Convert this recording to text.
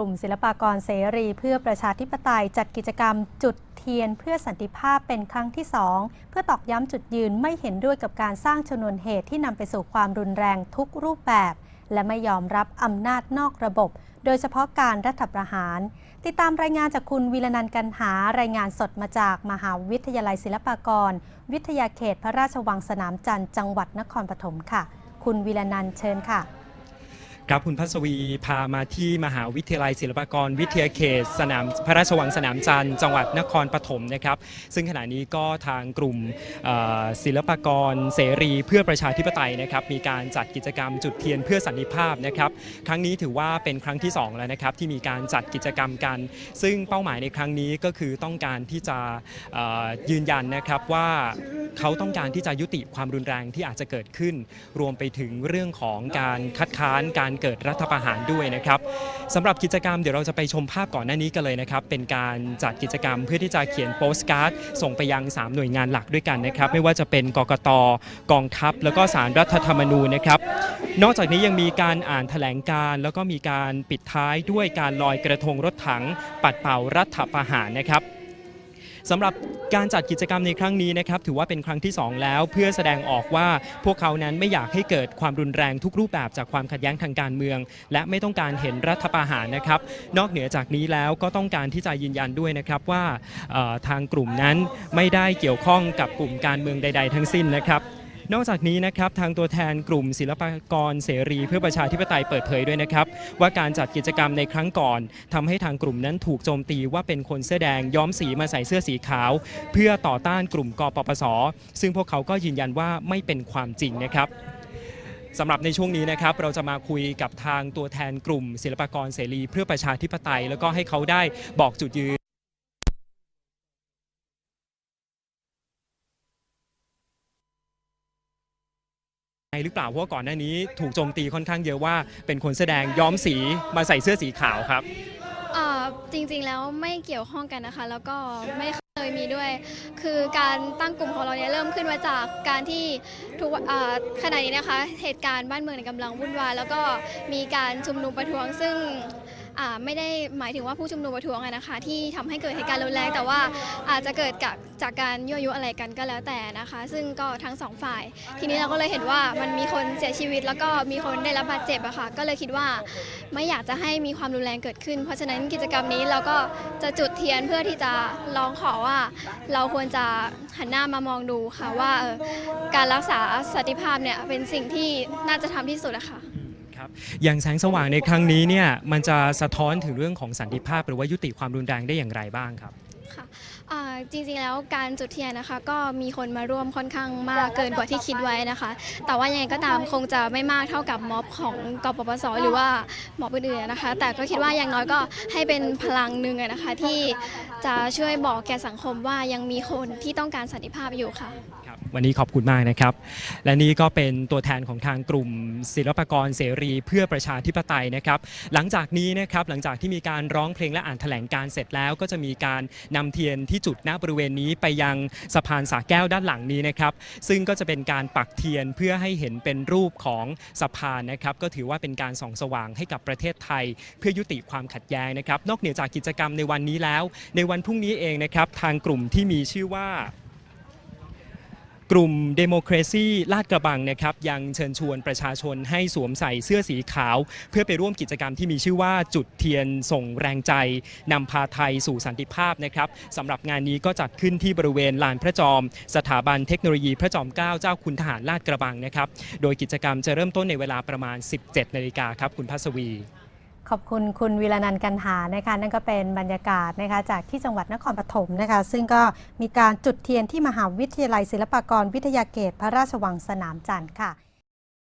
กลุ่มศิลปากรเสรี เพื่อประชาธิปไตยจัดกิจกรรมจุดเทียนเพื่อสันติภาพเป็นครั้งที่ 2 เพื่อตอกย้ำจุดยืนไม่เห็นด้วยกับการสร้างชนวนเหตุที่นำไปสู่ความรุนแรงทุกรูปแบบ และไม่ยอมรับอำนาจนอกระบบ โดยเฉพาะการรัฐประหาร ติดตามรายงานจากคุณวิรนันกันหารายงานสดมาจากมหาวิทยาลัยศิลปากร วิทยาเขตพระราชวังสนามจันทร์จังหวัดนครปฐมค่ะ คุณวิรนันเชิญค่ะ ครับคุณพัศวีพามาที่มหาวิทยาลัยศิลปากร วิทยาเขตสนามพระราชวังสนามจันทร์จังหวัดนครปฐมนะครับ ซึ่งขณะนี้ก็ทางกลุ่มศิลปากรเสรีเพื่อประชาธิปไตยนะครับ มีการจัดกิจกรรมจุดเทียนเพื่อสันติภาพนะครับ ครั้งนี้ถือว่าเป็นครั้งที่ 2 แล้วนะครับ ที่มีการจัดกิจกรรมกัน ซึ่งเป้าหมายในครั้งนี้ก็คือต้องการที่จะยืนยันนะครับว่าเขาต้องการที่จะยุติความรุนแรงที่อาจจะเกิดขึ้น รวมไปถึงเรื่องของการคัดค้านการเกิดรัฐประหารด้วยนะครับสำหรับกิจกรรมเดี๋ยวเราจะไปชมภาพก่อนหน้านี้กันเลยนะครับ เป็นการจัดกิจกรรมเพื่อที่จะเขียนโปสการ์ด ส่งไปยัง 3 หน่วยงานหลักด้วยกันนะครับ ไม่ว่าจะเป็นกกตกองทัพ แล้วก็สารรัฐธรรมนูญนะครับ นอกจากนี้ยังมีการอ่านแถลงการแล้วก็มีการปิดท้ายด้วยการลอยกระทงรถถัง ปัดเป่ารัฐประหารนะครับ สำหรับการจัดกิจกรรมในครั้งนี้นะครับถือว่าเป็นครั้งที่ 2 แล้ว เพื่อแสดงออกว่าพวกเขานั้นไม่อยากให้เกิดความรุนแรงทุกรูปแบบจากความขัดแย้งทางการเมือง และไม่ต้องการเห็นรัฐประหารนะครับ นอกเหนือจากนี้แล้วก็ต้องการที่จะยืนยันด้วยนะครับว่าทางกลุ่มนั้นไม่ได้เกี่ยวข้องกับกลุ่มการเมืองใด ๆ ทั้งสิ้นนะครับ นอกจากนี้นะครับทางตัวแทนกลุ่มศิลปากรเสรีเพื่อประชาธิปไตยเปิดเผยด้วยนะครับ ว่าการจัดกิจกรรมในครั้งก่อนทำให้ทางกลุ่มนั้นถูกโจมตีว่าเป็นคนเสื้อแดงย้อมสีมาใส่เสื้อสีขาว เพื่อต่อต้านกลุ่มกปปส ซึ่งพวกเขาก็ยืนยันว่าไม่เป็นความจริงนะครับสำหรับในช่วงนี้นะครับเราจะมาคุยกับทางตัวแทนกลุ่มศิลปากรเสรีเพื่อประชาธิปไตย แล้วก็ให้เขาได้บอกจุดยืน หรือเปล่าเพราะว่าก่อนหน้านี้ถูกโจมตีค่อนข้างเยอะว่าเป็นคนแสดงย้อมสีมาใส่เสื้อสีขาวครับ เอ่อจริงๆแล้วไม่เกี่ยวข้องกันนะคะ แล้วก็ไม่เคยมีด้วย คือการตั้งกลุ่มของเราเนี่ยเริ่มขึ้นมาจากการที่ทุกเอ่อขณะนี้นะคะ เหตุการณ์บ้านเมืองเนี่ยกำลังวุ่นวายแล้วก็มีการชุมนุมประท้วงซึ่งาไม่ได้หมายถึงว่าผู้ชุมนุมประท้วงอะนะคะ ที่ทำให้เกิดเหตุการณ์รุนแรงแต่ว่าอาจจะเกิดจากจากการยั่วยุอะไรกันก็แล้วแต่นะคะ ซึ่งก็ทั้งสองฝ่าย ทีนี้เราก็เลยเห็นว่ามันมีคนเสียชีวิต แล้วก็มีคนได้รับบาดเจ็บอะค่ะก็เลยคิดว่าไม่อยากจะให้มีความรุนแรงเกิดขึ้น เพราะฉะนั้นกิจกรรมนี้เราก็จะจุดเทียนเพื่อที่จะร้องขอว่า เราควรจะหันหน้ามามองดูค่ะว่าเอ่อการรักษาสันติภาพเนี่ยเป็นสิ่งที่น่าจะทำที่สุดอะค่ะ ครับอย่างแสงสว่างในครั้งนี้เนี่ยมันจะสะท้อนถึงเรื่องของสันติภาพ หรือว่ายุติความรุนแรงได้อย่างไรบ้างครับ ค่ะอ่าจริงๆแล้วการจุดเทียนนะคะ ก็มีคนมาร่วมค่อนข้างมากเกินกว่าที่คิดไว้นะคะ แต่ว่ายังไงก็ตามคงจะไม่มากเท่ากับม็อบของกปปสหรือว่าม็อบอื่นๆนะคะ แต่ก็คิดว่าอย่างน้อยก็ให้เป็นพลังหนึ่งอะนะคะ ที่จะช่วยบอกแก่สังคมว่ายังมีคนที่ต้องการสันติภาพอยู่ค่ะครับวันนี้ขอบคุณมากนะครับ และนี่ก็เป็นตัวแทนของทางกลุ่มศิลปากรเสรีเพื่อประชาธิปไตยนะครับ หลังจากนี้นะครับหลังจากที่มีการร้องเพลงและอ่านแถลงการเสร็จแล้วก็จะมีการนำเทียนที่จุดณบริเวณนี้ไปยังสะพานสาแก้วด้านหลังนี้นะครับ ซึ่งก็จะเป็นการปักเทียนเพื่อให้เห็นเป็นรูปของสะพานนะครับ ก็ถือว่าเป็นการส่องสว่างให้กับประเทศไทย เพื่อยุติความขัดแย้งนะครับ นอกเหนือจากกิจกรรมในวันนี้แล้ว ในวันพรุ่งนี้เองนะครับทางกลุ่มที่มีชื่อว่า กลุ่ม Democracy ลาดกระบังนะครับยังเชิญชวนประชาชนให้สวมใส่เสื้อสีขาว เพื่อไปร่วมกิจกรรมที่มีชื่อว่าจุดเทียนส่งแรงใจนำพาไทยสู่สันติภาพนะครับสำหรับงานนี้ก็จัดขึ้นที่บริเวณลานพระจอม สถาบันเทคโนโลยีพระจอมเกล้าเจ้าคุณทหารลาดกระบังนะครับโดยกิจกรรมจะเริ่มต้นในเวลาประมาณ 17นาฬิกาครับคุณพัศวี ขอบคุณคุณวิรนันท์กันหานะคะนั่นก็เป็นบรรยากาศนะคะจากที่จังหวัดนครปฐมนะคะ ซึ่งก็มีการจุดเทียนที่มหาวิทยาลัยศิลปากรวิทยาเขตพระราชวังสนามจันทร์ค่ะ